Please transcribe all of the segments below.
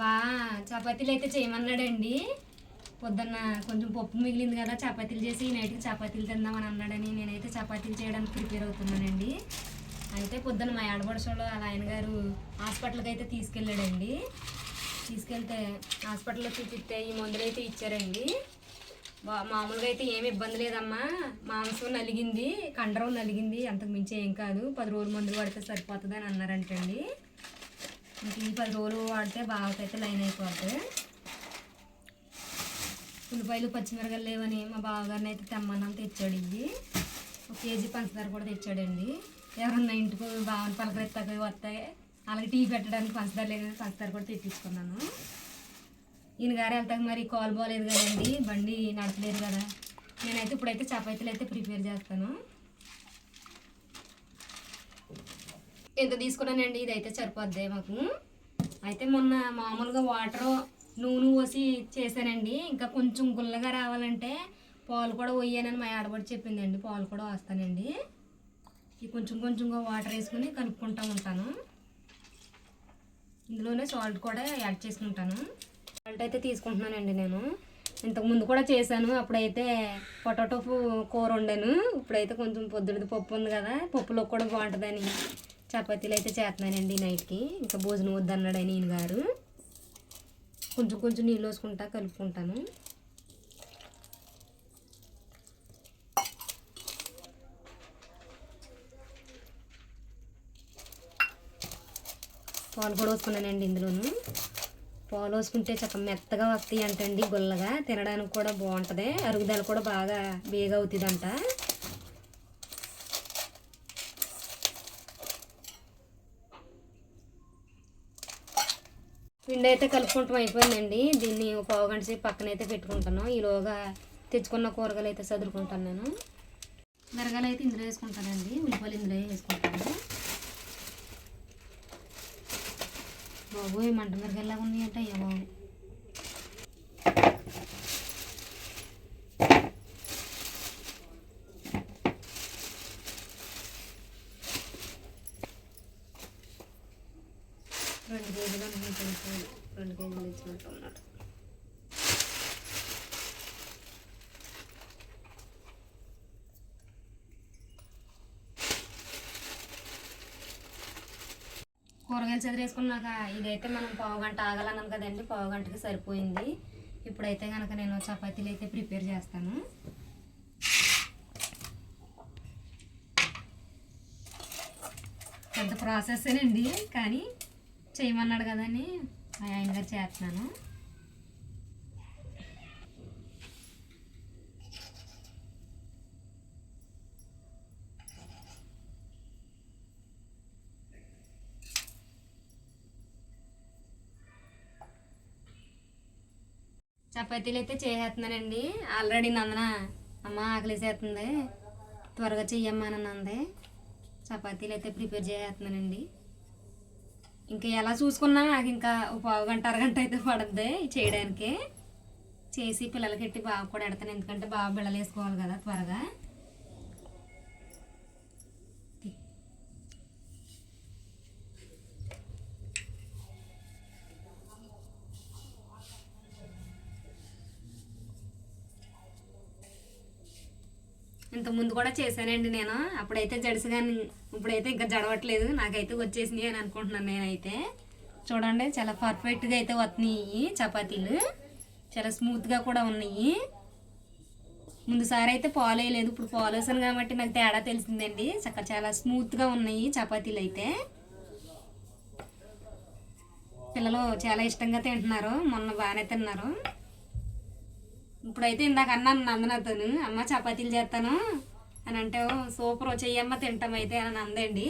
బా చపాతీలు అయితే చేయమన్నాడండి. పొద్దున్న కొంచెం పప్పు మిగిలింది కదా చపాతీలు చేసి నైట్కి చపాతీలు తిందామని అన్నాడని నేనైతే చపాతీలు చేయడానికి ప్రిపేర్ అవుతున్నానండి. అయితే పొద్దున్న మా ఆడపడుచోళ్ళు వాళ్ళ ఆయన గారు హాస్పిటల్కి అయితే తీసుకెళ్ళాడండి. తీసుకెళ్తే హాస్పిటల్లో చూపిస్తే ఈ మందులు అయితే ఇచ్చారండి. మామూలుగా అయితే ఏమి ఇబ్బంది లేదమ్మా. మాంసం నలిగింది కండరం నలిగింది అంతకు మించి ఏం కాదు. పది రోజులు మందులు పడితే సరిపోతుంది అని అన్నారంటండి. ఇంక ఈ పది రోజులు వాడితే బావకైతే లైన్ అయిపోతుంది ఉల్లిపాయలు పచ్చిమిరకాయలు లేవని మా బావగారిని అయితే తెమ్మన్నాం తెచ్చాడు ఇవి ఒక కేజీ పంచదార కూడా తెచ్చాడండి. ఎవరన్నా ఇంటికి బావని పలకరెత్తాక వస్తాయి అలాగే టీ పెట్టడానికి పంచదార లేదు పంచదార కూడా తెప్పించుకున్నాను. ఈయన గారు వెళ్తాక మరి కాల్ బాగాలేదు కదండి బండి నడపలేదు కదా. నేనైతే ఇప్పుడైతే చపాతీలు అయితే ప్రిపేర్ చేస్తాను. ఎంత తీసుకున్నానండి? ఇదైతే సరిపోద్ది మాకు. అయితే మొన్న మామూలుగా వాటర్ నూనె పోసి చేశానండి. ఇంకా కొంచెం గుల్లగా రావాలంటే పాలు కూడా పోయానని మా ఆడబడి చెప్పిందండి. పాలు కూడా వస్తానండి కొంచెం కొంచెంగా వాటర్ వేసుకుని కలుపుకుంటూ ఉంటాను. ఇందులోనే సాల్ట్ కూడా యాడ్ చేసుకుంటాను. సాల్ట్ అయితే తీసుకుంటున్నానండి నేను. ఇంతకుముందు కూడా చేశాను. అప్పుడైతే పొటాటో కూర వండాను. ఇప్పుడైతే కొంచెం పొద్దుడిది పప్పు ఉంది కదా పప్పులో కూడా బాగుంటుందని. చపాతీలు అయితే చేస్తున్నానండి నైట్కి. ఇంకా భోజనం వద్దన్నాడని ఈయన గారు. కొంచెం కొంచెం నీళ్ళు వేసుకుంటా కలుపుకుంటాను. పాలు కూడా వేసుకున్నానండి ఇందులోను. పాలు వేసుకుంటే చక్కగా మెత్తగా వస్తాయి అంటండి గుల్లగా. తినడానికి కూడా బాగుంటుంది. అరుగుదల కూడా బాగా బేగా అవుతుందంట పిండి అయితే కలుపుకుంటాం అయిపోయిందండి. దీన్ని ఒక పావు గంట సేపు పక్కన అయితే పెట్టుకుంటాను. ఈలోగా తెచ్చుకున్న కూరగాయలు అయితే చదువుకుంటాను నేను. మిరగాయలు అయితే ఇందులో వేసుకుంటానండి. ఉల్లిపాయలు ఇందులో వేసుకుంటాను. బాబు ఈ మంట మిరగాయలాగా ఉన్నాయంటే అయ్యా బాబు కూరగాయలు చెదిరేసుకున్నాక ఇదైతే మనం పావు గంట ఆగాలన్నాను కదండి పావు గంటకి సరిపోయింది. ఇప్పుడైతే కనుక నేను చపాతీలు అయితే ప్రిపేర్ చేస్తాను. పెద్ద ప్రాసెస్ అండి కానీ చేయమన్నాడు కదని ఆయన గారు చేస్తున్నాను. చపాతీలు అయితే చేసేస్తున్నానండి ఆల్రెడీ నందన అమ్మ ఆకలిసేస్తుంది త్వరగా చెయ్యమ్మా అని చపాతీలు అయితే ప్రిపేర్ చేసేస్తున్నానండి ఇంకా ఎలా చూసుకున్నా నాకు ఇంకా ఒక పావు గంట అరగంట అయితే పడుద్ది చేయడానికి. చేసి పిల్లలకి ఎట్టి బాగా కూడా ఎడతాను ఎందుకంటే బాగా బిళ్ళలు వేసుకోవాలి కదా త్వరగా. ఇంత ముందు కూడా చేశానండి నేను. అప్పుడైతే జడుసు కానీ ఇప్పుడైతే ఇంకా జడవట్లేదు. నాకైతే వచ్చేసినాయి అని అనుకుంటున్నాను నేనైతే. చూడండి చాలా పర్ఫెక్ట్గా అయితే వస్తున్నాయి చపాతీలు. చాలా స్మూత్గా కూడా ఉన్నాయి. ముందుసారి అయితే పాలు వేయలేదు. ఇప్పుడు పాలు వేసాను కాబట్టి నాకు తేడా తెలిసిందండి. చక్క చాలా స్మూత్గా ఉన్నాయి చపాతీలు అయితే. పిల్లలు చాలా ఇష్టంగా తింటున్నారు. మొన్న బాగానే తిన్నారు. ఇప్పుడైతే ఇందాక అన్నాను నందనతోను అమ్మ చపాతీలు చేస్తాను అని అంటే సూపర్ చెయ్యమ్మ తింటాం అయితే అని అందండి.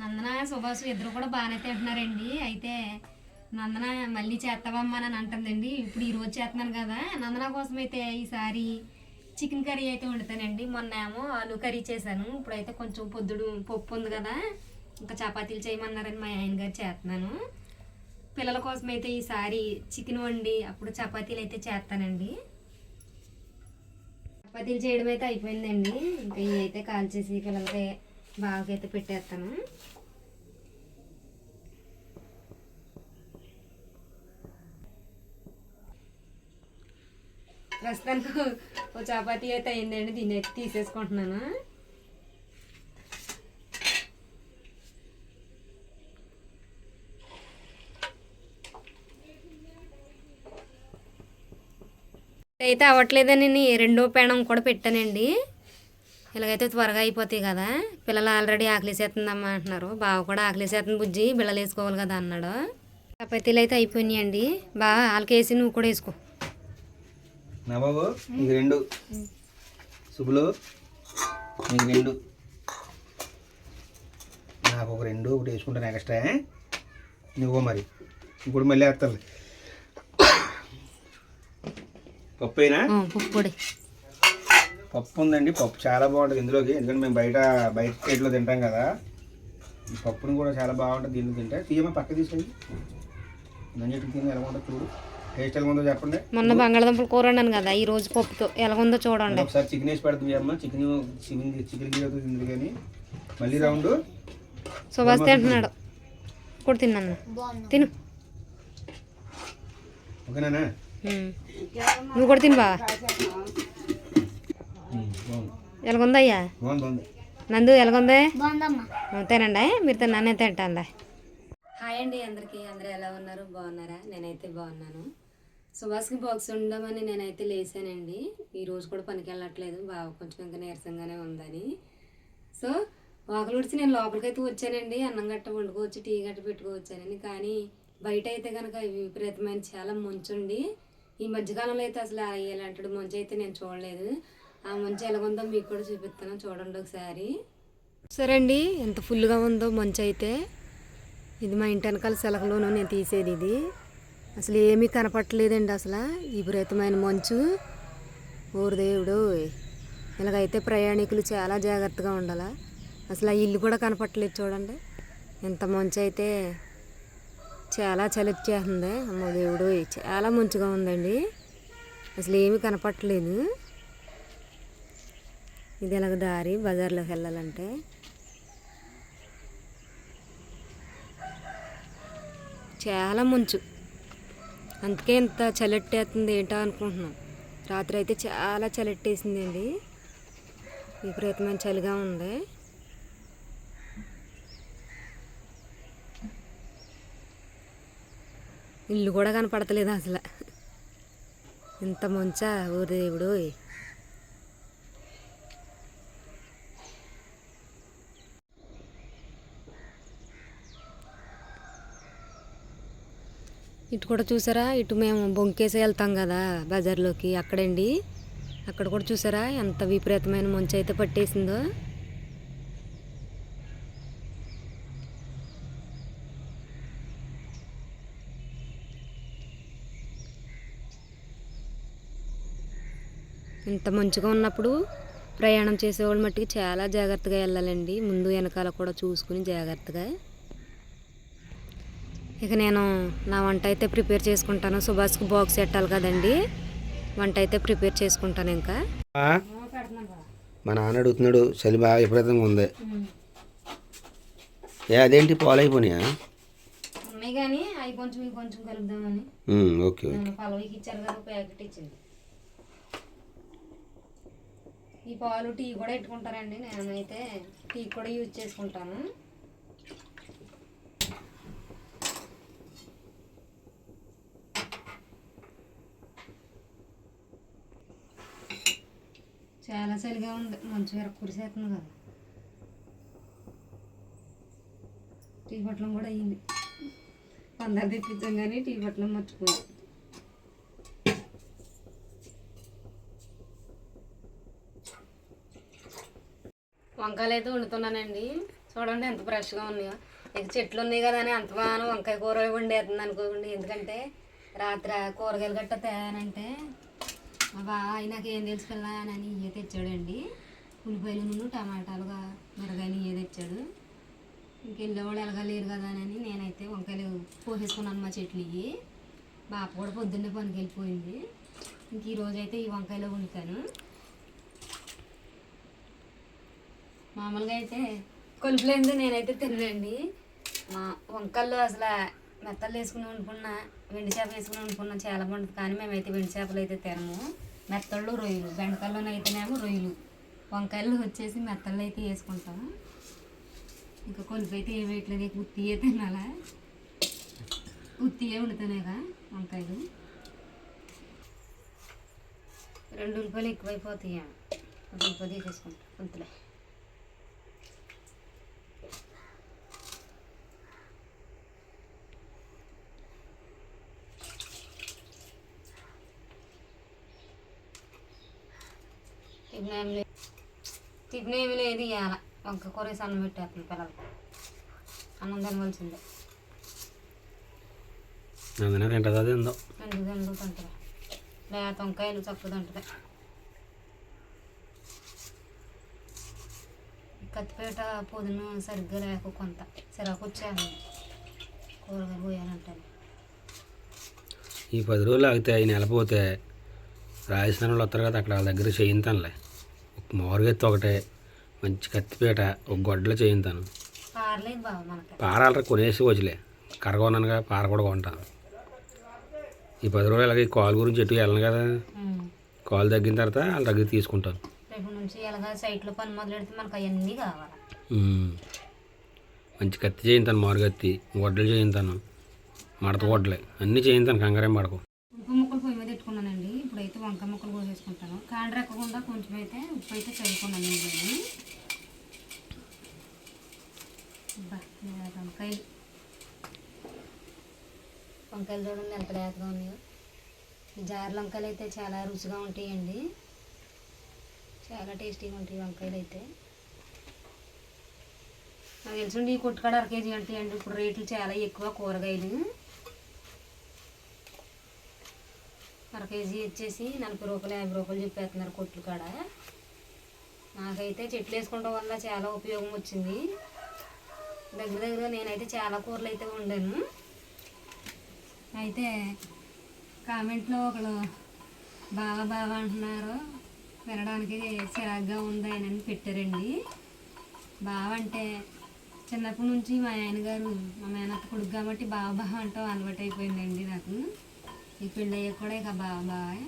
నందన సుభాష్ ఇద్దరు కూడా బాగానే తింటున్నారండి. అయితే నందన మళ్ళీ చేస్తావమ్మా అని అంటుందండి. ఇప్పుడు ఈరోజు చేస్తున్నాను కదా నందన కోసం అయితే ఈసారి చికెన్ కర్రీ అయితే వండుతానండి. మొన్న ఏమో ఆలు కర్రీ చేశాను. ఇప్పుడైతే కొంచెం పొద్దుడు పప్పు ఉంది కదా ఇంకా చపాతీలు చేయమన్నారని మా ఆయన గారు చేస్తున్నాను. పిల్లల కోసం అయితే ఈసారి చికెన్ వండి అప్పుడు చపాతీలు అయితే చేస్తానండి. చపాతీలు చేయడం అయితే అయిపోయిందండి. ఇంకా ఇవి అయితే కాల్చేసి పిల్లలకి బాగా అయితే పెట్టేస్తాను. ప్రస్తుతానికి ఓ చపాతీ అయితే అయిందండి. దీన్ని అయితే తీసేసుకుంటున్నాను. అయితే అవ్వట్లేదని నేను రెండో పేణం కూడా పెట్టానండి. ఇలాగైతే త్వరగా అయిపోతాయి కదా. పిల్లలు ఆల్రెడీ ఆకలిసేస్తుందమ్మా అంటున్నారు. బావ కూడా ఆకలిసేస్తుంది బుజ్జి బిళ్ళలు వేసుకోవాలి కదా అన్నాడు. చపాతీలు అయితే అయిపోయినాయండి. బాగా ఆలకేసి నువ్వు కూడా వేసుకో. నా బాబు నీకు రెండు. నీకు రెండు. నాకు ఒక రెండు ఒకటి వేసుకుంటాను ఎక్స్ట్రా నువ్వు మరి. ఇప్పుడు మళ్ళీ వేస్తాను పప్పు అయినా ఆ, పప్పు పొడి. పప్పు ఉందండి పప్పు చాలా బాగుంటుంది ఇందులోకి. ఎందుకంటే మేము బయట బయట ప్లేట్లో తింటాం కదా. ఈ పప్పుని కూడా చాలా బాగుంటుంది దీంట్లో తింటే. తీయమా పక్క తీసేయండి. నంజటికి తిని ఎలా ఉంటుందో చూడు. టేస్ట్ ఎలా ఉందో చెప్పండి. మొన్న బంగాళదుంపలు కూర వండాను కదా ఈ రోజు పప్పుతో ఎలాగుందో చూడండి. ఒకసారి చికెన్ వేసి పెడుతుంది అమ్మ. చికెన్ చికెన్ చికెన్ గిరి తింది కానీ. మళ్ళీ రౌండ్. సుభాష్ తింటున్నాడు. కూడా తిన్నాను. తిను. ఓకేనా. నువ్వు కూడా తిను బా బాగుంది ఎలాగుందా అయ్యా? బాగుంది. బాగుంది నందు ఎలాగుంది? తినండి? మీరు తిన్నానే తింటానులే. హాయ్ అండి అందరికీ. అందరూ ఎలా ఉన్నారు? బాగున్నారా? నేనైతే బాగున్నాను. సుభాష్కి బాక్స్ ఉండమని నేనైతే లేసానండి. ఈ రోజు కూడా పనికి వెళ్ళట్లేదు. బాగా కొంచెం ఇంకా నీరసంగానే ఉందని. సో వాకలు ఉడిచి నేను లోపలికైతే వచ్చానండి. అన్నం గట్ట వండుకోవచ్చు టీ గట్ట పెట్టుకోవచ్చానని. కానీ బయట అయితే కనుక విపరీతమైన చాలా మంచుండి ఈ మధ్యకాలంలో అయితే అసలు ఆ ఇలాంటి అయితే నేను చూడలేదు. ఆ మంచు ఎలాగుందో మీకు కూడా చూపిస్తాను. చూడండి ఒకసారి. సరే అండి ఎంత ఫుల్గా ఉందో మంచు అయితే. ఇది మా ఇంటి వెనకాల సెలకలోనూ నేను తీసేది ఇది. అసలు ఏమీ కనపట్టలేదండి అసలు. విపరీతమైన మంచు. ఊరు దేవుడు ఇలాగైతే ప్రయాణికులు చాలా జాగ్రత్తగా ఉండాలి? అసలు ఆ ఇల్లు కూడా కనపట్టలేదు చూడండి. ఎంత మంచు అయితే. చాలా చలిచ్చేస్తుంది అమ్మ దేవుడు చాలా మంచుగా ఉందండి. అసలు ఏమీ కనపట్టలేదు ఇది ఎలాగ దారి బజార్లోకి వెళ్ళాలంటే. చాలా మంచు. అందుకే ఇంత చలెట్టేస్తుంది ఏంటో అనుకుంటున్నాం. రాత్రి అయితే చాలా చలెట్టేసిందండి విపరీతమైన చలిగా ఉంది. ఇల్లు కూడా కనపడతలేదు అసలు. ఇంత మంచా ఊరు దేవుడు. ఇటు కూడా చూసారా? ఇటు మేము బొంకేసి వెళ్తాం కదా బజార్లోకి అక్కడండి. అక్కడ కూడా చూసారా? ఎంత విపరీతమైన మంచు అయితే పట్టేసిందో. ఇంత మంచుగా ఉన్నప్పుడు ప్రయాణం చేసేవాళ్ళు మట్టుకు చాలా జాగ్రత్తగా వెళ్ళాలండి. ముందు వెనకాల కూడా చూసుకుని జాగ్రత్తగా. ఇక నేను నా వంట అయితే ప్రిపేర్ చేసుకుంటాను. సుభాష్కి బాక్స్ పెట్టాలి కదండి. వంట అయితే ప్రిపేర్ చేసుకుంటాను ఇంకా. మా నాన్న అడుగుతున్నాడు చలి బాగా విపరీతంగా ఉంది. ఏ అదేంటి? కానీ అవి కొంచెం కొంచెం కలుపుదామని. Okay okay. ఇచ్చారు కదా ప్యాకెట్ ఇచ్చింది. ఈ పాలు టీ కూడా పెట్టుకుంటారండి. నేనైతే టీ కూడా యూజ్ చేసుకుంటాను. చాలా చలిగా ఉంది. మంచు వేర కురిసేస్తుంది కదా. టీ పట్లం కూడా అయింది. పందరు తెప్పించాం కానీ టీ పట్లం మర్చిపోయాం. వంకాయలు అయితే వండుతున్నానండి. చూడండి ఎంత ఫ్రెష్గా ఉన్నాయో. ఇక చెట్లు ఉన్నాయి కదా అని అంత బాగా వంకాయ కూర వండేస్తుంది అనుకోకండి ఎందుకంటే రాత్రి కూరగాయలు గట్ట తేనంటే బా నాకు ఏం తెలుసు పిల్ల అని ఇవే తెచ్చాడండి. ఉల్లిపాయలు నూనె టమాటాలుగా మిరగాయలు ఇవే తెచ్చాడు. ఇంకెళ్ళేవాళ్ళు ఎలాగా లేరు కదా అని నేనైతే వంకాయలు పోసేసుకున్నాను మా చెట్లు ఇవి బాప కూడా పొద్దున్నే పనికి వెళ్ళిపోయింది. ఇంక ఈరోజు అయితే ఈ వంకాయలో వండుతాను. మామూలుగా అయితే కొలుపులేదు నేనైతే తినలేండి మా వంకల్లో అసలు మెత్తలు వేసుకుని వండుకున్న వెండి చేప వేసుకుని వండుకున్న చాలా బాగుంటుంది కానీ మేమైతే వెండి చేపలు అయితే తినము. మెత్తళ్ళు రొయ్యలు బెండకాయల్లోనైతేనేమో రొయ్యలు. వంకాయలు వచ్చేసి మెత్తళ్ళు అయితే వేసుకుంటాము. ఇంకా కొలుపు అయితే ఏం వేయట్లేదు ఉత్తియే తినాలా? ఉత్తియే వండుతానేగా వంకాయలు. రెండు ఉల్లిపాయలు ఎక్కువైపోతాయి ఒక తీసేసుకుంటాం తీసేసుకుంటా అంతలే టిఫిన్ ఏమి లేదు టిఫిన్ ఏమి లేదు ఇవాళ వంక కూర అన్నం పెట్టేస్తుంది పిల్లలు. అన్నం తినవలసిందే. అందునే తింటుంది అది ఉందో రెండు రెండు తింటుంది. లేత వంకాయలు చక్కగా తింటుంది. కత్తిపేట పొదును సరిగ్గా లేక కొంత. సిరాకు వచ్చాను కూరగాయలు పోయాలంటే ఈ పది రోజులు ఆగితే ఈ నెల పోతే రాజస్థాన్ వాళ్ళు వస్తారు కదా అక్కడ వాళ్ళ దగ్గర చేయింతానులే మోరుగెత్తి ఒకటే మంచి కత్తిపీట ఒక గొడ్డలు చేయింతాను పారాలరా కొనేసి వదిలే. కరగొన్నానుగా పార కూడా కొంటాను ఈ పది రోజులు అలాగే ఈ కాల్ గురించి ఎటు వెళ్ళను కదా. కాల్ తగ్గిన తర్వాత వాళ్ళ దగ్గర తీసుకుంటాను. మంచి కత్తి చేయింతాను మారుగత్తి. గొడ్డలు చేయింతాను మడత గొడ్డలే. అన్నీ చేయింతాను కంగారేం పడకు ఉప్పు ముక్కలు పొయ్యి మీద పెట్టుకున్నానండి ఇప్పుడైతే వంకాయ వేసుకుంటాను. కోసేసుకుంటాను కొంచెం అయితే ఉప్పు అయితే చల్లుకున్నాను నేను వంకాయలు. వంకాయలు చూడండి ఎంత లేతగా ఉన్నాయో. ఈ వంకాయలు అయితే చాలా రుచిగా ఉంటాయండి. చాలా టేస్టీగా ఉంటాయి వంకాయలు అయితే. నాకు తెలుసు ఈ కొట్టుకాడ అర కేజీ ఉంటాయండి ఇప్పుడు రేట్లు చాలా ఎక్కువ కూరగాయలు. అర కేజీ వచ్చేసి నలభై రూపాయలు యాభై రూపాయలు చెప్పేస్తున్నారు కొట్లు కాడ. నాకైతే చెట్లు వేసుకోవడం వల్ల చాలా ఉపయోగం వచ్చింది. దగ్గర దగ్గర నేనైతే చాలా కూరలు అయితే వండాను. అయితే కామెంట్లో ఒకడు బాగా బాగా అంటున్నారు వినడానికి చిరాగ్గా ఉంది ఆయన అని పెట్టారండి. బావ అంటే చిన్నప్పటి నుంచి మా ఆయన గారు మా మేనత్త కొడుకు కాబట్టి బావ బావ అంటాం అలవాటు అయిపోయిందండి నాకు. ఈ పెళ్ళయ్య కూడా ఇక బాగా బాగా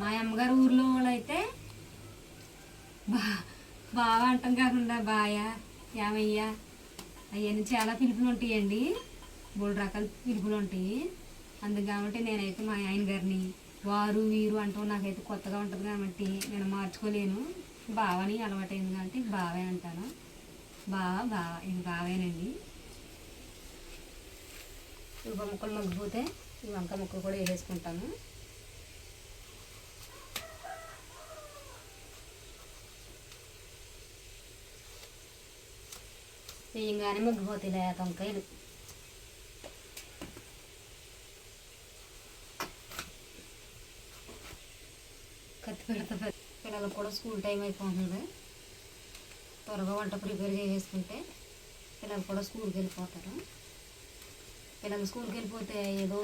మా అమ్మగారు ఊర్లో వాళ్ళు అయితే బా బావ అంటాం కాకుండా బాయ యామయ్య అవన్నీ చాలా పిలుపులు ఉంటాయండి. మూడు రకాల పిలుపులు ఉంటాయి. అందుకు కాబట్టి నేనైతే మా ఆయన గారిని వారు వీరు అంటూ. నాకైతే కొత్తగా ఉంటుంది కాబట్టి నేను మార్చుకోలేను. బావని అలవాటైంది కాబట్టి బావే అంటాను. బావ బావ ఇది బావేనండి. ఈ ముక్కలు మగ్గిపోతే ఈ వంకాయ ముక్కలు కూడా వేసేసుకుంటాము వేయంగానే మగ్గిపోతాయి లేత వంకాయలు. కత్తి పెడతా పిల్లలకు కూడా స్కూల్ టైం అయిపోతుంది. త్వరగా వంట ప్రిపేర్ చేసేసుకుంటే పిల్లలు కూడా స్కూల్కి వెళ్ళిపోతారు. పిల్లలు స్కూల్కి వెళ్ళిపోతే ఏదో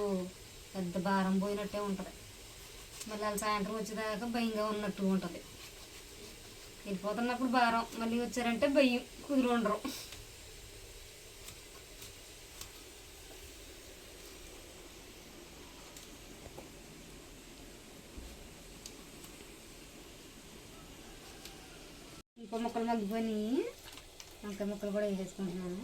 పెద్ద భారం పోయినట్టే ఉంటుంది. మళ్ళీ వాళ్ళు సాయంత్రం వచ్చేదాకా భయంగా ఉన్నట్టు ఉంటుంది. వెళ్ళిపోతున్నప్పుడు భారం మళ్ళీ వచ్చారంటే భయం కుదురు ఉండరు ఇంకో మొక్కలు మగ్గిపోయి వంకాయ ముక్కలు కూడా వేసేసుకుంటున్నాను.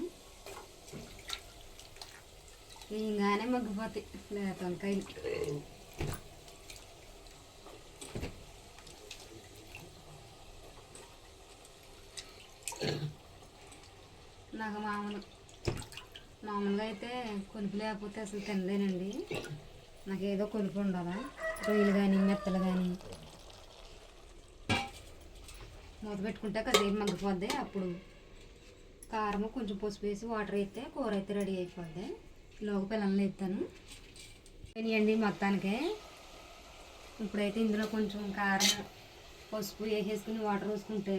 వేయంగానే మగ్గిపోతాయి. లేత వంకాయలు నాకు మామూలు మామూలుగా అయితే కొలుపు లేకపోతే అసలు తినలేనండి. నాకు ఏదో కొలుపు ఉండాలా? రొయ్యలు కానీ మెత్తలు కానీ మూత పెట్టుకుంటే కాసేపు మగ్గిపోద్ది. అప్పుడు కారము కొంచెం పసుపు వేసి వాటర్ అయితే కూర అయితే రెడీ అయిపోద్ది. లోక పిల్లల్ని ఎత్తాను. వేయండి మొత్తానికి. ఇప్పుడైతే ఇందులో కొంచెం కారం పసుపు వేసేసుకుని వాటర్ వేసుకుంటే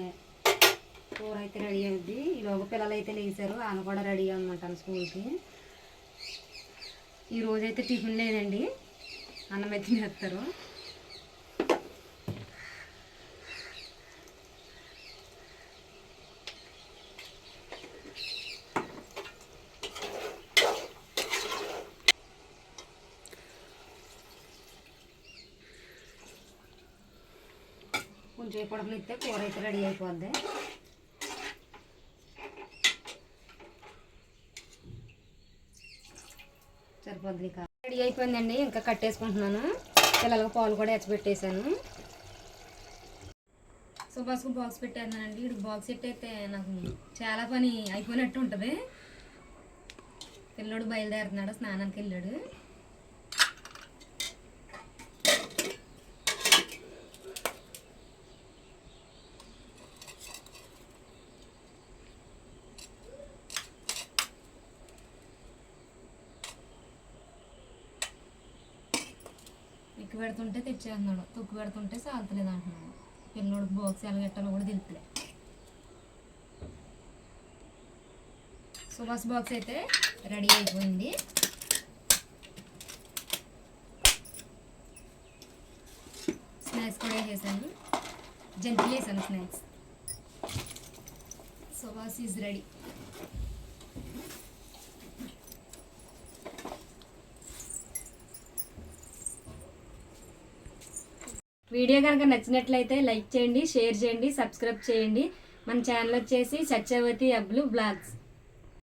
కూర అయితే రెడీ అవుద్ది. ఈలోగా పిల్లలు అయితే లేచారు వాళ్ళు కూడా రెడీ అనమాట స్కూల్కి. ఈరోజైతే టిఫిన్ లేదండి. అన్నం అయితే చేస్తారు. కొంచెం పొడపనిస్తే కూర అయితే రెడీ అయిపోద్ది. సరిపోద్ది రెడీ అయిపోయిందండి ఇంకా కట్టేసుకుంటున్నాను పిల్లలకు పాలు కూడా ఎచ్చబెట్టేశాను సో బస్కు బాక్స్ పెట్టేస్తున్నానండి. ఇప్పుడు బాక్స్ పెట్టయితే నాకు చాలా పని అయిపోయినట్టు ఉంటుంది. పిల్లోడు బయలుదేరుతున్నాడు స్నానానికి వెళ్ళాడు. తొక్కు పెడుతుంటే తెచ్చేస్తున్నాడు తొక్కు పెడుతుంటే సాగుతలేదు అంటున్నాడు. పిల్లోడు బాక్స్ ఎలాగెట్టాలో కూడా తెలుపులే సుభాష్ బాక్స్ అయితే రెడీ అయిపోయింది. స్నాక్స్ కూడా వేసేసాను. జంతి వేసాను snacks. Subhash is ready. Video కనుక నచ్చినట్లయితే లైక్ చేయండి షేర్ చేయండి సబ్స్క్రైబ్ చేయండి. మన ఛానల్ వచ్చేసి సత్యవతి అబ్లు బ్లాగ్స్.